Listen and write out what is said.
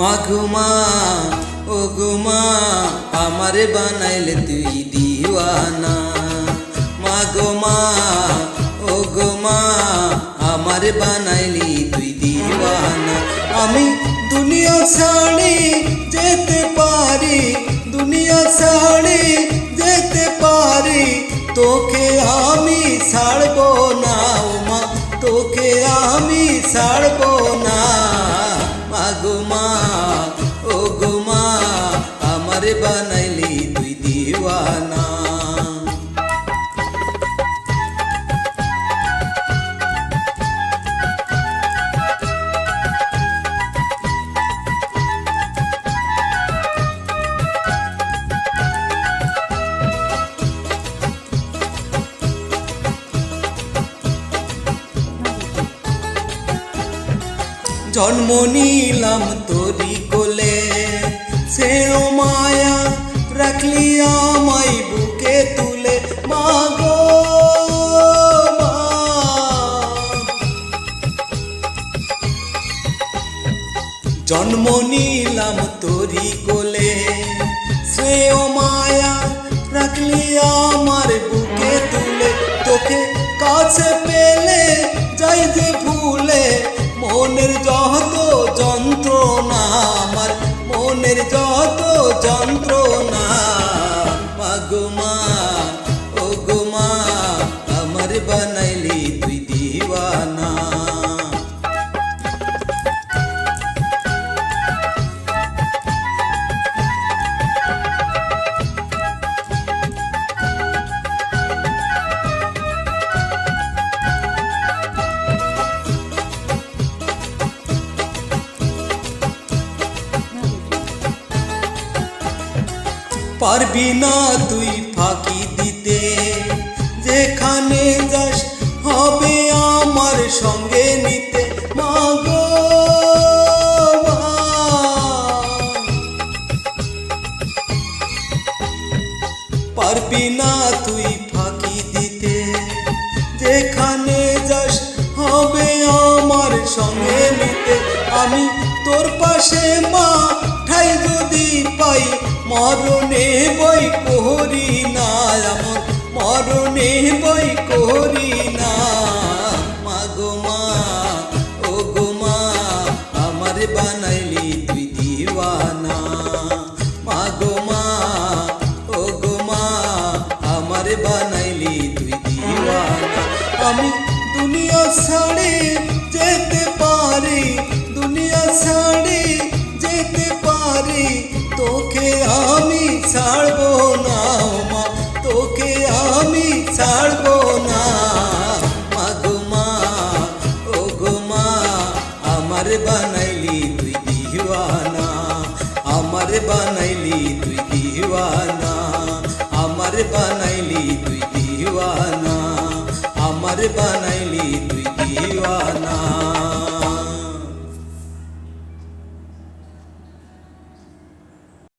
মাঘুমা ও গুমা আমারে বানাইলে তুই দিওয়ানা। মাঘুমা ও গুমা আমারে বানাইলি তুই দিওয়ানা। আমি দুনিয়া ছাড়ি যেতে পারি, দুনিয়া ছাড়ি যেতে পারি। তোকে আমি ছাড়বো না মা, তোকে আমি ছাড়বো না। মাগুমা ও গুমা আমার বানাইলি জন্ম নিলাম তোরি কোলে। সে মায়া রাখলি আমায় বুকে তুলে। মাগো। জন্ম নিলাম তোরি কোলে। সে মায়া রাখলি আমার বুকে তুলে। তোকে কাছে পেলে যাই যে মনের যত যন্ত্রণা। মাগুমা ও গুমা আমার বানাইলি পারবি না তুই ফাঁকি দিতে। যেখানে যাস হবে আমার সঙ্গে নিতে। মাগো পারবি না তুই ফাঁকি দিতে। যেখানে যাস হবে আমার সঙ্গে নিতে। আমি তোর পাশে মা মরণে বই কোহরি না আমার মরণে বই কোহরি না। মাগো মা, ও গো মা, আমার বানাইলি তুই দিওয়ানা। মাগো মা, ও গো মা, আমার বানাইলি তুই দিওয়ানা। আমি দুনিয়া ছাড়ে ছাড়বো না মা তোকে আমি ছাড়বো না। মাগো মা, ও গো মা, আমার বানাইলি তুই দিওয়ানা। আমার বানাইলি তুই দিওয়ানা। আমার বানাইলি তুই দিওয়ানা। আমার বানাইলি